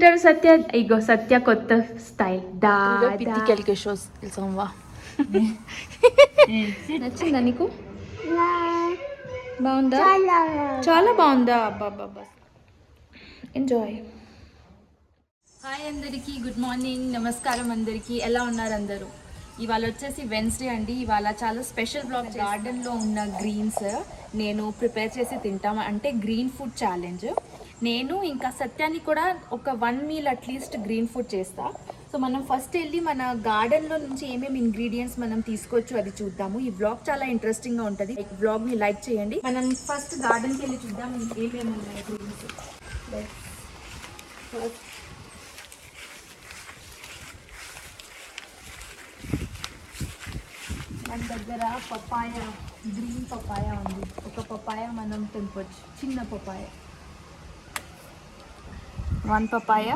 తింటారు సత్య ఇగో సత్య కొత్త స్టైల్ దా పిత్తి quelque chose, il s'en va. నచ్చిందా నీకు బాగుందా చాలా బాగుందా అబ్బాబ్బా ఎంజాయ్ హాయ్ అందరికీ. గుడ్ మార్నింగ్ నమస్కారం అందరికీ. ఎలా ఉన్నారు అందరూ? ఇవాళ వచ్చేసి వెన్స్డే అండి. ఇవాళ చాలా స్పెషల్ బ్లాగ్ గార్డెన్లో ఉన్న గ్రీన్స్ నేను ప్రిపేర్ చేసి తింటాం అంటే గ్రీన్ ఫుడ్ ఛాలెంజ్ నేను ఇంకా సత్యాన్ని కూడా ఒక one meal at least green food చేస్తా. సో మనం ఫస్ట్ వెళ్ళి మన గార్డెన్లో నుంచి ఏమేమి ఇంగ్రీడియంట్స్ మనం తీసుకోవచ్చు అది చూద్దాము. ఈ బ్లాగ్ చాలా ఇంట్రెస్టింగ్గా ఉంటుంది. బ్లాగ్ని లైక్ చేయండి. మనం ఫస్ట్ గార్డెన్కి వెళ్ళి చూద్దాం ఏమేమి ఉన్నాయి గ్రీన్స్ ఫస్ట్ మన దగ్గర పపాయ గ్రీన్ పపాయ ఉంది. ఒక పపాయ మనం తెంపొచ్చు. చిన్న పపాయ వన్ పపాయ.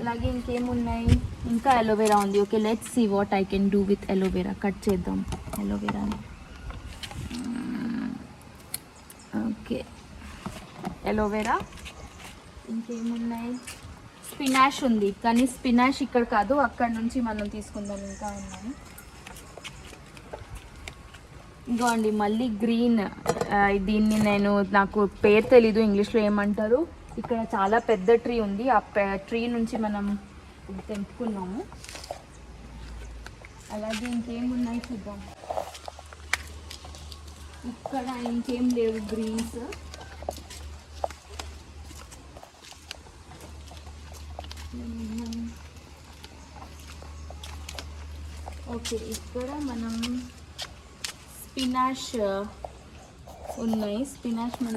అలాగే ఇంకేమున్నాయి? ఇంకా అలోవెరా ఉంది. Okay let's see what I can do with aloe vera. Cut చేద్దాం అలోవెరాని. Hmm, okay aloe vera. ఇంకేమున్నాయి? స్పినాష్ ఉంది. కానీ స్పినాష్ ఇక్కడ కాదు అక్కడ నుంచి మనం తీసుకుందాం. ఇంకా ఉన్నాయి. ఇంకోండి మళ్ళీ గ్రీన్. దీన్ని నేను నాకు పేరు తెలీదు ఇంగ్లీష్లో ఏమంటారు? ఇక్కడ చాలా పెద్ద ట్రీ ఉంది. ఆ ట్రీ నుంచి మనం ఇది తెంపుకున్నాము. అలాగే ఇంకేమున్నాయి చూద్దాం. ఇక్కడ ఇంకేం లేవు గ్రీన్స్. ఓకే ఇక్కడ మనం స్పినాష్ ఉన్నాయి. స్పినాష్ మన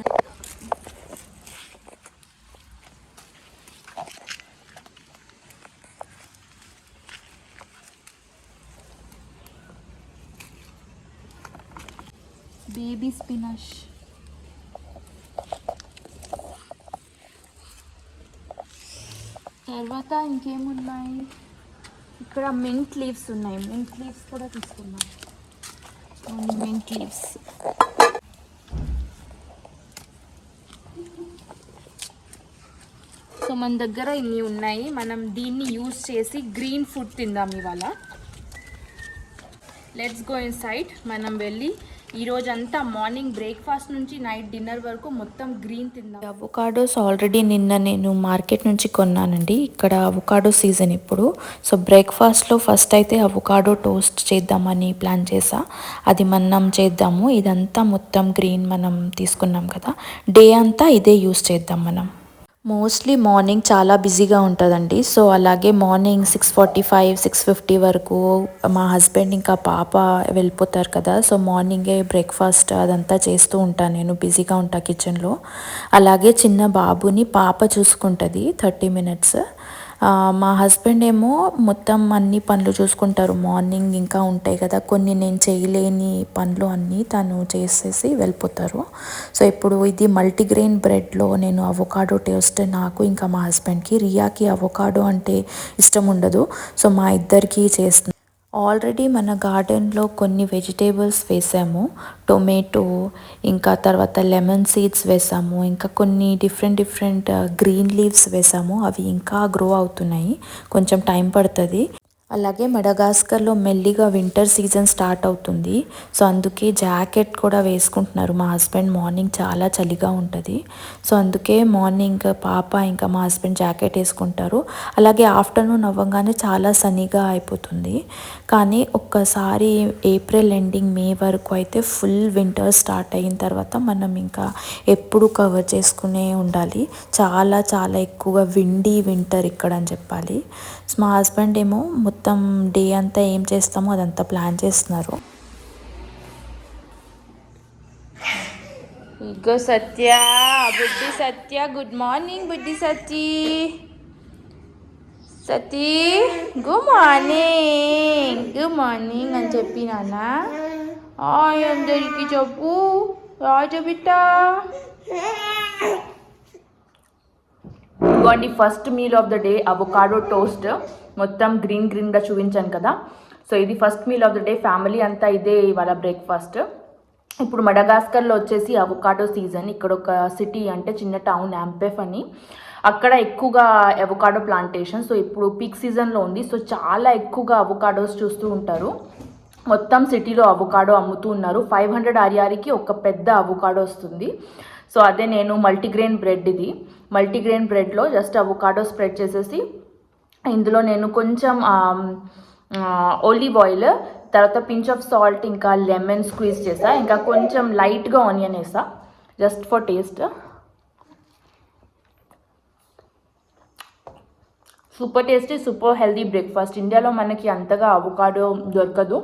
బేబీ స్పినాష్ తర్వాత ఇంకేమున్నాయి? ఇక్కడ మింట్ లీవ్స్ ఉన్నాయి. మింట్ లీవ్స్ కూడా తీసుకున్నాం మింట్ లీవ్స్ సో మన దగ్గర ఇన్ని ఉన్నాయి. మనం దీన్ని యూజ్ చేసి గ్రీన్ ఫుడ్ తిందాం ఇవాళ. లెట్స్ గో ఇన్ సైడ్ మనం వెళ్ళి ఈరోజంతా మార్నింగ్ బ్రేక్ఫాస్ట్ నుంచి నైట్ డిన్నర్ వరకు మొత్తం గ్రీన్ తిందాం. అవకాడోస్ ఆల్రెడీ నిన్న నేను మార్కెట్ నుంచి కొన్నానండి. ఇక్కడ అవకాడో సీజన్ ఇప్పుడు. సో బ్రేక్ఫాస్ట్లో ఫస్ట్ అయితే అవకాడో టోస్ట్ చేద్దామని ప్లాన్ చేసా. అది మనం చేద్దాము. ఇదంతా మొత్తం గ్రీన్ మనం తీసుకున్నాం కదా. డే అంతా ఇదే యూస్ చేద్దాం మనం. మోస్ట్లీ మార్నింగ్ చాలా బిజీగా ఉంటుందండి. సో అలాగే morning six forty five six fifty వరకు మా హస్బెండ్ ఇంకా పాప వెళ్ళిపోతారు కదా. సో మార్నింగే బ్రేక్ఫాస్ట్ అదంతా చేస్తూ ఉంటాను నేను. బిజీగా ఉంటా కిచెన్లో అలాగే చిన్న బాబుని పాప చూసుకుంటుంది థర్టీ మినిట్స్ మా హస్బెండ్ ఏమో మొత్తం అన్ని పనులు చూసుకుంటారు. మార్నింగ్ ఇంకా ఉంటాయి కదా. కొన్ని నేను చేయలేని పనులు అన్నీ తను చేసేసి వెళ్ళిపోతారు. సో ఇప్పుడు ఇది మల్టీగ్రెయిన్ బ్రెడ్లో నేను అవకాడో టేస్ట్ నాకు ఇంకా మా హస్బెండ్కి. రియాకి అవకాడో అంటే ఇష్టం ఉండదు. సో మా ఇద్దరికి చేస్తున్నాను ఆల్రెడీ మన గార్డెన్లో కొన్ని వెజిటేబుల్స్ వేసాము. టొమాటో ఇంకా తర్వాత లెమన్ సీడ్స్ వేసాము. ఇంకా కొన్ని డిఫరెంట్ డిఫరెంట్ గ్రీన్ లీవ్స్ వేసాము. అవి ఇంకా గ్రో అవుతున్నాయి. కొంచెం టైం పడుతుంది. అలాగే మెడగాస్కర్లో మెల్లిగా వింటర్ సీజన్ స్టార్ట్ అవుతుంది. సో అందుకే జాకెట్ కూడా వేసుకుంటున్నారు. మా హస్బెండ్ మార్నింగ్ చాలా చలిగా ఉంటుంది. సో అందుకే మార్నింగ్ పాప ఇంకా మా హస్బెండ్ జాకెట్ వేసుకుంటారు. అలాగే ఆఫ్టర్నూన్ అవ్వగానే చాలా సనీగా అయిపోతుంది. కానీ ఒక్కసారి ఏప్రిల్ ఎండింగ్ మే వరకు అయితే ఫుల్ వింటర్ స్టార్ట్ అయిన తర్వాత మనం ఇంకా ఎప్పుడు కవర్ చేసుకునే ఉండాలి. చాలా చాలా ఎక్కువగా విండీ వింటర్ ఇక్కడ అని చెప్పాలి. సో మా హస్బెండ్ ఏమో మొత్తం డే అంతా ఏం చేస్తామో అదంతా ప్లాన్ చేస్తున్నారు. ఇగో సత్య బుడ్డి సత్య గుడ్ మార్నింగ్ బుడ్డి సత్య సతీ గుడ్ మార్నింగ్ గుడ్ మార్నింగ్ అని చెప్పి నాన్న. అందరికి చెప్పు రాజు బిడ్డ. ఇదిగోండి first meal of the day avocado toast మొత్తం గ్రీన్ గ్రీన్గా చూపించాను కదా. సో ఇది first meal of the day. Family అంతా ఇదే ఇవాళ బ్రేక్ఫాస్ట్. ఇప్పుడు మడగాస్కర్లో వచ్చేసి అవకాడో సీజన్. ఇక్కడ ఒక సిటీ అంటే చిన్న టౌన్ యాంపెఫ్ అని. అక్కడ ఎక్కువగా అవకాడో ప్లాంటేషన్. సో ఇప్పుడు పీక్ సీజన్లో ఉంది. సో చాలా ఎక్కువగా అవకాడోస్ చూస్తూ ఉంటారు. మొత్తం సిటీలో అవకాడో అమ్ముతూ ఉన్నారు. ఫైవ్ హండ్రెడ్ ఆర్యారికి ఒక పెద్ద అవకాడో వస్తుంది. సో అదే నేను మల్టీగ్రెయిన్ బ్రెడ్ ఇది. మల్టీగ్రెయిన్ బ్రెడ్లో జస్ట్ అవకాడో స్ప్రెడ్ చేసేసి ఇందులో నేను కొంచెం ఓలివ్ ఆయిల్ తర్వాత పించ్ ఆఫ్ సాల్ట్ ఇంకా లెమన్ స్క్వీజ్ చేసా. ఇంకా కొంచెం లైట్గా ఆనియన్ వేసా just for taste super tasty super healthy breakfast ఇండియాలో మనకి అంతగా అవకాడో దొరకదు.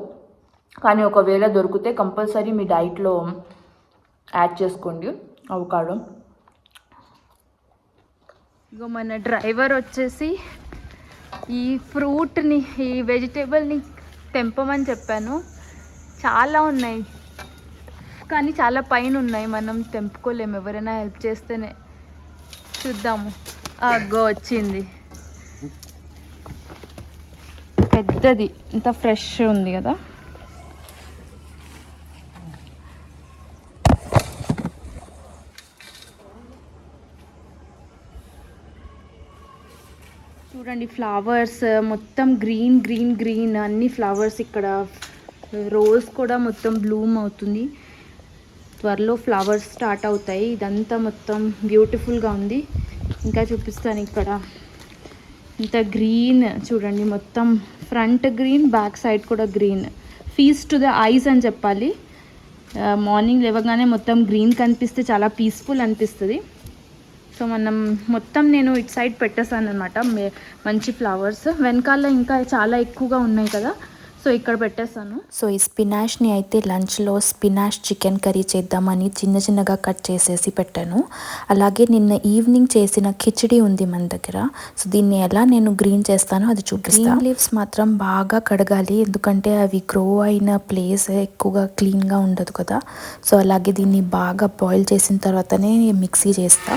కానీ ఒకవేళ దొరికితే కంపల్సరీ మీ డైట్లో యాడ్ చేసుకోండి అవకాడో ఇగో మన డ్రైవర్ వచ్చేసి ఈ ఫ్రూట్ని ఈ వెజిటేబుల్ని తెంపమని చెప్పాను. చాలా ఉన్నాయి. కానీ చాలా పైన ఉన్నాయి మనం తెంపుకోలేము ఎవరైనా హెల్ప్ చేస్తేనే చూద్దాము. అగ్గో వచ్చింది. పెద్దది. ఇంత ఫ్రెష్ ఉంది కదా? చూడండి ఫ్లవర్స్ మొత్తం గ్రీన్ గ్రీన్ గ్రీన్ అన్ని ఫ్లవర్స్ ఇక్కడ రోజ్ కూడా మొత్తం బ్లూమ్ అవుతుంది. త్వరలో ఫ్లవర్స్ స్టార్ట్ అవుతాయి. ఇదంతా మొత్తం బ్యూటిఫుల్గా ఉంది. ఇంకా చూపిస్తాను ఇక్కడ. ఇంత గ్రీన్ చూడండి మొత్తం ఫ్రంట్ గ్రీన్ బ్యాక్ సైడ్ కూడా green. Feast to the eyes అని చెప్పాలి. మార్నింగ్ లేవగానే మొత్తం గ్రీన్ కనిపిస్తే చాలా పీస్ఫుల్ అనిపిస్తుంది. సో మనం మొత్తం నేను ఇటు సైడ్ పెట్టేసాను అనమాట మంచి ఫ్లవర్స్. వెనకాల ఇంకా చాలా ఎక్కువగా ఉన్నాయి కదా. సో ఇక్కడ పెట్టేస్తాను. సో ఈ స్పినాష్ని అయితే లంచ్లో స్పినాష్ చికెన్ కర్రీ చేద్దామని చిన్న చిన్నగా కట్ చేసేసి పెట్టాను. అలాగే నిన్న ఈవినింగ్ చేసిన కిచిడి ఉంది మన దగ్గర. సో దీన్ని ఎలా నేను గ్రీన్ చేస్తానో అది చూపిస్తాను గ్రీన్ లీవ్స్ మాత్రం బాగా కడగాలి. ఎందుకంటే అవి గ్రో అయిన ప్లేస్ ఎక్కువగా క్లీన్గా ఉండదు కదా. సో అలాగే దీన్ని బాగా బాయిల్ చేసిన తర్వాతనే మిక్సీ చేస్తా.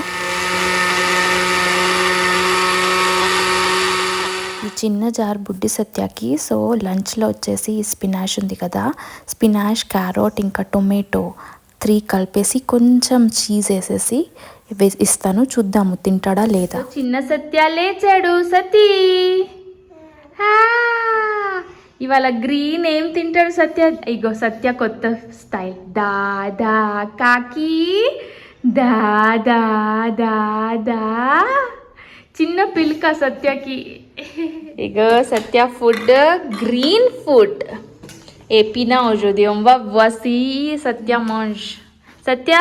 చిన్న జార్ బుడ్డి సత్యకి సో లంచ్లో వచ్చేసి స్పినాష్ ఉంది కదా. స్పినాష్ క్యారోట్ ఇంకా టొమాటో త్రీ కలిపేసి కొంచెం చీజ్ వేసేసి ఇస్తాను. చూద్దాము తింటాడా లేదా? చిన్న సత్య లేచాడు సతీ. ఇవాళ గ్రీన్ ఏం తింటాడు సత్య? ఇగో సత్య కొత్త స్టైల్. దా దా కాకి. దా దా దా దా. చిన్న పిల్క సత్యకి. ಈಗ ಸತ್ಯ ಫುಡ್ ಗ್ರೀನ್ ಫುಡ್ ಏ ಪಿನ ಓಜೋದಿ ಒಂಬ ವಸಿ ಸತ್ಯ ಮಂಜ್ ಸತ್ಯ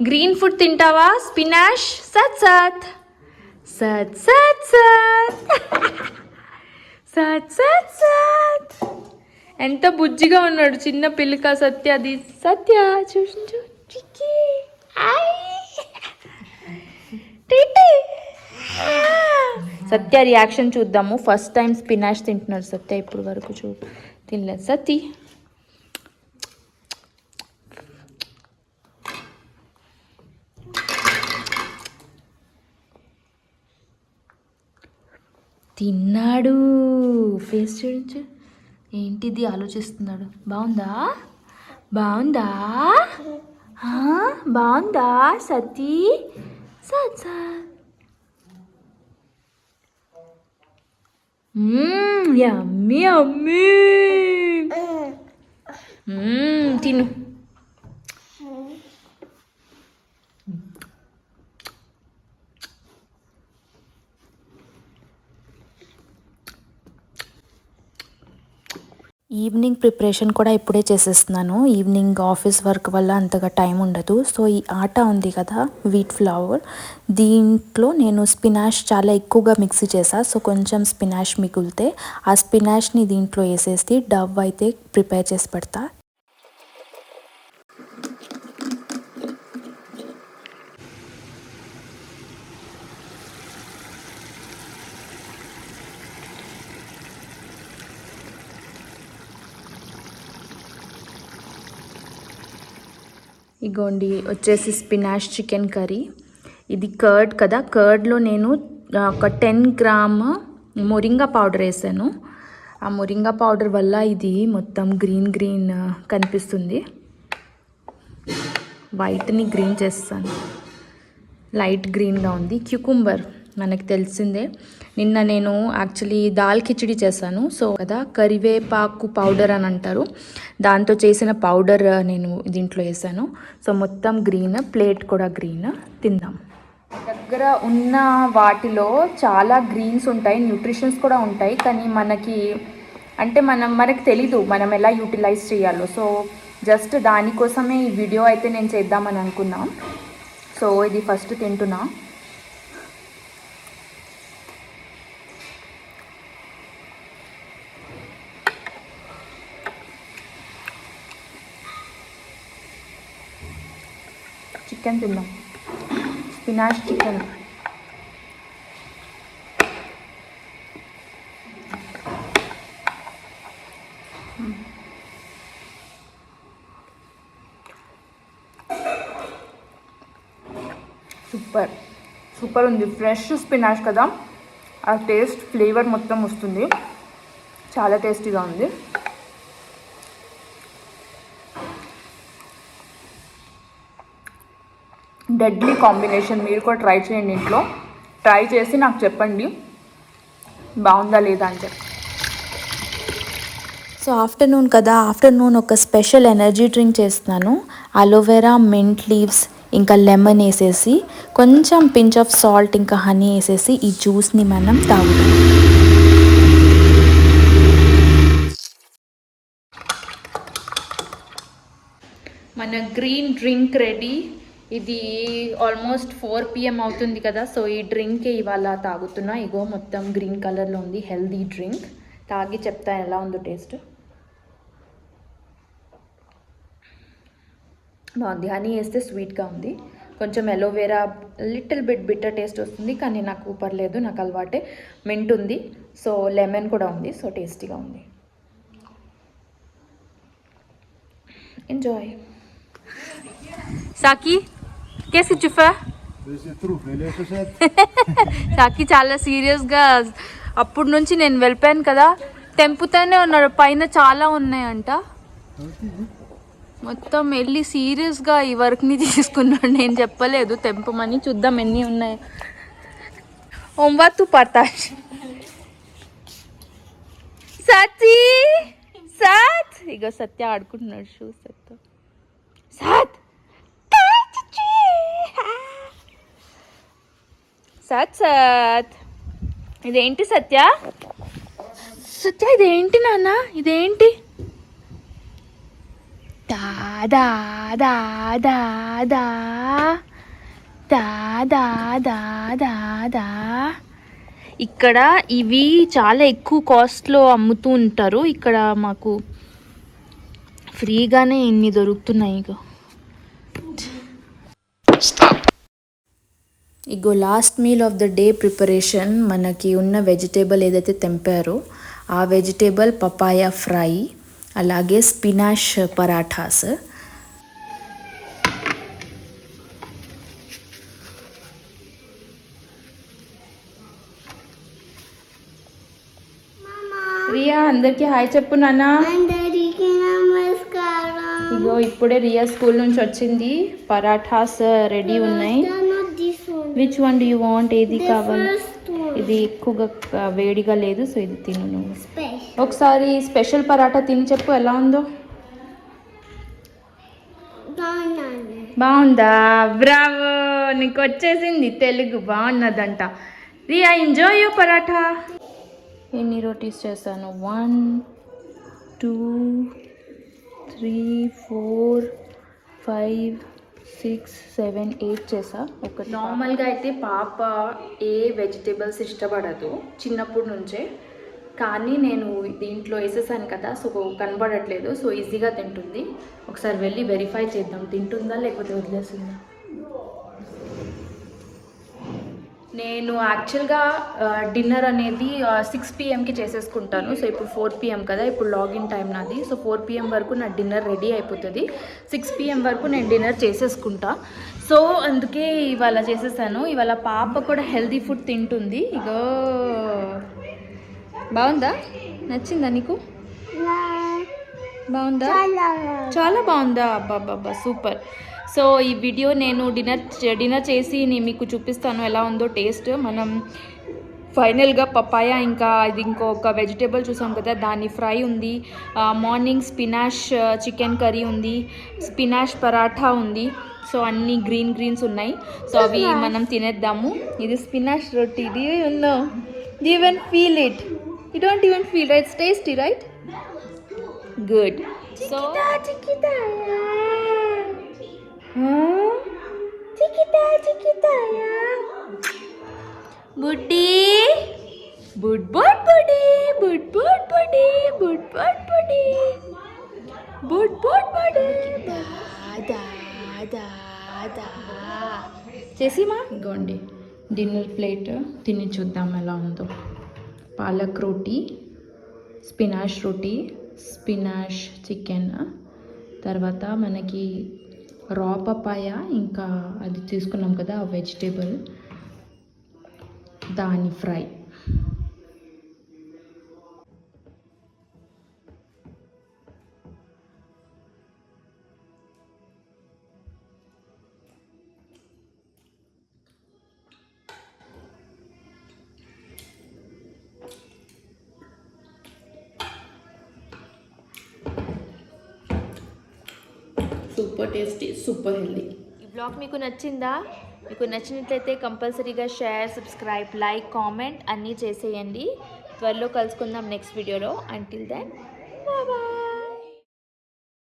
ಗ್ರೀನ್ ಫುಡ್ ತಿಂಟಾವ ಸ್ಪಿನಾಶ್ ಸತ್ ಸತ್ ಸತ್ ಸತ್ ಸತ್ సత్ సత్ సత్ ఎంత బుజ్జిగా ఉన్నాడు చిన్న పిల్లక సత్య అది సత్య చూసి చూచి సత్య రియాక్షన్ చూద్దాము. ఫస్ట్ టైం స్పినాష్ తింటున్నాడు సత్య ఇప్పుడు వరకు చూ తినలేదు. సతి. తిన్నాడు. ఫేస్ చూడచ్చు ఏంటిది? ఆలోచిస్తున్నాడు. బాగుందా? బాగుందా? ఆ, బాగుందా? సతీ? సత్ సత్. Mmm, yummy, yummy. Uh. Mmm, Tino. Evening preparation కూడా ఇప్పుడే చేసేస్తున్నాను. ఈవినింగ్ ఆఫీస్ వర్క్ వల్ల అంతగా టైం ఉండదు. సో ఈ ఆట ఉంది కదా వీట్ ఫ్లవర్. దీంట్లో నేను స్పినాష్ చాలా ఎక్కువగా మిక్సీ చేసా సో కొంచెం స్పినాష్ మిగిలితే ఆ స్పినాష్ని దీంట్లో వేసేసి డవ్ అయితే ప్రిపేర్ చేసి పెడతా. ఇగోండి వచ్చేసి స్పినాష్ చికెన్ కర్రీ. ఇది కర్డ్ కదా కర్డ్లో నేను ఒక టెన్ గ్రామ్ మొరింగా పౌడర్ వేసాను. ఆ మొరింగా పౌడర్ వల్ల ఇది మొత్తం గ్రీన్ గ్రీన్ కనిపిస్తుంది. వైట్ని గ్రీన్ చేస్తాను. లైట్ గ్రీన్గా ఉంది. క్యూకుంబర్ మనకు తెలిసిందే. నిన్న నేను యాక్చువల్లీ దాల్ కిచిడి చేశాను. సో కదా కరివేపాకు పౌడర్ అని అంటారు. దాంతో చేసిన పౌడర్ నేను దీంట్లో వేసాను సో మొత్తం గ్రీన్ ప్లేట్ కూడా గ్రీన్. తిందాం. దగ్గర ఉన్న వాటిలో చాలా గ్రీన్స్ ఉంటాయి న్యూట్రిషన్స్ కూడా ఉంటాయి. కానీ మనకి అంటే మనం మనకు తెలీదు మనం ఎలా యూటిలైజ్ చేయాలో. సో జస్ట్ దానికోసమే ఈ వీడియో అయితే నేను చేద్దామని అనుకున్నాం. సో ఇది ఫస్ట్ తింటున్నా. చికెన్ తిందాం. Spinach chicken. సూపర్. సూపర్ ఉంది. ఫ్రెష్ స్పినాష్ కదా. ఆ టేస్ట్ ఫ్లేవర్ మొత్తం వస్తుంది. చాలా టేస్టీగా ఉంది. డెడ్లీ కాంబినేషన్ మీరు కూడా ట్రై చేయండి ఇంట్లో. ట్రై చేసి నాకు చెప్పండి. బాగుందా లేదా అని చెప్పి. సో ఆఫ్టర్నూన్ కదా ఆఫ్టర్నూన్ ఒక స్పెషల్ ఎనర్జీ డ్రింక్ చేస్తున్నాను. అలోవెరా మింట్ లీవ్స్ ఇంకా లెమన్ వేసేసి కొంచెం పించ్ ఆఫ్ సాల్ట్ ఇంకా హనీ వేసేసి ఈ జ్యూస్ని మనం తాగుతాం మన గ్రీన్ డ్రింక్ రెడీ. ఇది ఆల్మోస్ట్ ఫోర్ పిఎం అవుతుంది కదా సో ఈ డ్రింక్ ఇవాళ తాగుతున్నా. ఇగో మొత్తం గ్రీన్ కలర్లో ఉంది హెల్దీ డ్రింక్ తాగి చెప్తా ఎలా ఉందో టేస్ట్ బాగుంది. హనీ వేస్తే స్వీట్గా ఉంది. కొంచెం aloe vera little bit bitter taste వస్తుంది కానీ నాకు పర్లేదు నాకు అలవాటే. మింట్ ఉంది సో లెమన్ కూడా ఉంది సో టేస్టీగా ఉంది. ఎంజాయ్ సాకి? కేసి చుఫా. సాకి చాలా సీరియస్గా అప్పుడు నుంచి నేను వెళ్ళిపోయాను కదా. తెంపుతూనే ఉన్నాడు పైన చాలా ఉన్నాయంట. మొత్తం వెళ్ళి సీరియస్గా ఈ వర్క్ని తీసుకున్నాడు నేను చెప్పలేదు. తెంపమని చూద్దాం ఎన్ని ఉన్నాయి. ఓంబా తు పతాష్ సచి సత్ ఇగో సత్య ఆడుకుంటున్నాడు షూ సత్తో సత్ సత్ సత్. ఇదేంటి సత్య? సత్య ఇదేంటి నాన్న? ఇదేంటి? దా దా ఇక్కడ ఇవి చాలా ఎక్కువ కాస్ట్లో అమ్ముతూ ఉంటారు. ఇక్కడ మాకు ఫ్రీగానే ఇన్ని దొరుకుతున్నాయి ఇక ఇగో last meal of the day preparation మనకి ఉన్న వెజిటేబుల్ ఏదైతే తెంపారో ఆ వెజిటేబుల్ పపాయ ఫ్రై అలాగే స్పినాష్ పరాఠాస్. రియా అందరికీ హాయ్ చెప్పు నాన్న. ఇగో ఇప్పుడే రియా స్కూల్ నుంచి వచ్చింది. పరాఠాస్ రెడీ ఉన్నాయి. Which one do you want ఏది కావాలి? ఇది ఎక్కువగా వేడిగా లేదు సో ఇది తిను నువ్వు. ఒకసారి స్పెషల్ పరాఠా తిని చెప్పు ఎలా ఉందో? బాగుందా? బ్రావో! నీకు వచ్చేసింది తెలుగు బాగున్నదంట. రియా ఎంజాయ్ యూ పరాఠా ఎన్ని రోటీస్ చేశాను? One two three four five six seven eight చేసా? ఒక నార్మల్గా అయితే పాప ఏ వెజిటేబుల్స్ ఇష్టపడదు చిన్నప్పటి నుంచే. కానీ నేను దీంట్లో వేసేసాను కదా సో కనబడట్లేదు. సో ఈజీగా తింటుంది. ఒకసారి వెళ్ళి వెరిఫై చేద్దాం. తింటుందా లేకపోతే వదిలేస్తుందా నేను యాక్చువల్గా డిన్నర్ అనేది సిక్స్ పిఎంకి చేసేసుకుంటాను. సో ఇప్పుడు ఫోర్ పిఎం కదా ఇప్పుడు లాగిన్ టైం నాది. సో ఫోర్ పిఎం వరకు నా డిన్నర్ రెడీ అయిపోతుంది. సిక్స్ పిఎం వరకు నేను డిన్నర్ చేసేసుకుంటా. సో అందుకే ఇవాళ చేసేసాను. ఇవాళ పాప కూడా హెల్తీ ఫుడ్ తింటుంది. ఇగో బాగుందా? నచ్చిందా నీకు? బాగుందా? చాలా బాగుందా. అబ్బా అబ్బా సూపర్. సో ఈ వీడియో నేను డిన్నర్ డిన్నర్ చేసి నేను మీకు చూపిస్తాను ఎలా ఉందో టేస్ట్. మనం ఫైనల్గా పపాయ ఇంకా ఇది ఇంకొక వెజిటేబుల్ చూసాం కదా దాని ఫ్రై ఉంది. మార్నింగ్ స్పినాష్ చికెన్ కర్రీ ఉంది. స్పినాష్ పరాఠా ఉంది. సో అన్ని గ్రీన్ గ్రీన్స్ ఉన్నాయి. సో అవి మనం తినేద్దాము. ఇది స్పినాష్ రొట్టి. ఇది ఉందో even feel it you don't even feel right tasty right good so బుడ్డి బుడ్ బుడ్ బుడి బుడ్ బుడ్ బుడి బుడ్ బుడ్ బుడి బుడ్ బుడ్ బుడి దాదా దాదా చేసిమా ఇంకోండి. డిన్నర్ ప్లేట్ తిని చూద్దాం ఎలా ఉందో. పాలక్ రోటీ స్పినాష్ రోటీ స్పినాష్ చికెన్. తర్వాత మనకి రా పపాయ ఇంకా అది తీసుకున్నాం కదా వెజిటేబుల్ దాని fry. Super tasty super healthy. ఈ బ్లాగ్ మీకు నచ్చిందా? మీకు నచ్చినట్లయితే కంపల్సరీగా షేర్ సబ్స్క్రైబ్ లైక్ కామెంట్ అన్నీ చేసేయండి. త్వరలో కలుసుకుందాం నెక్స్ట్ వీడియోలో. Until then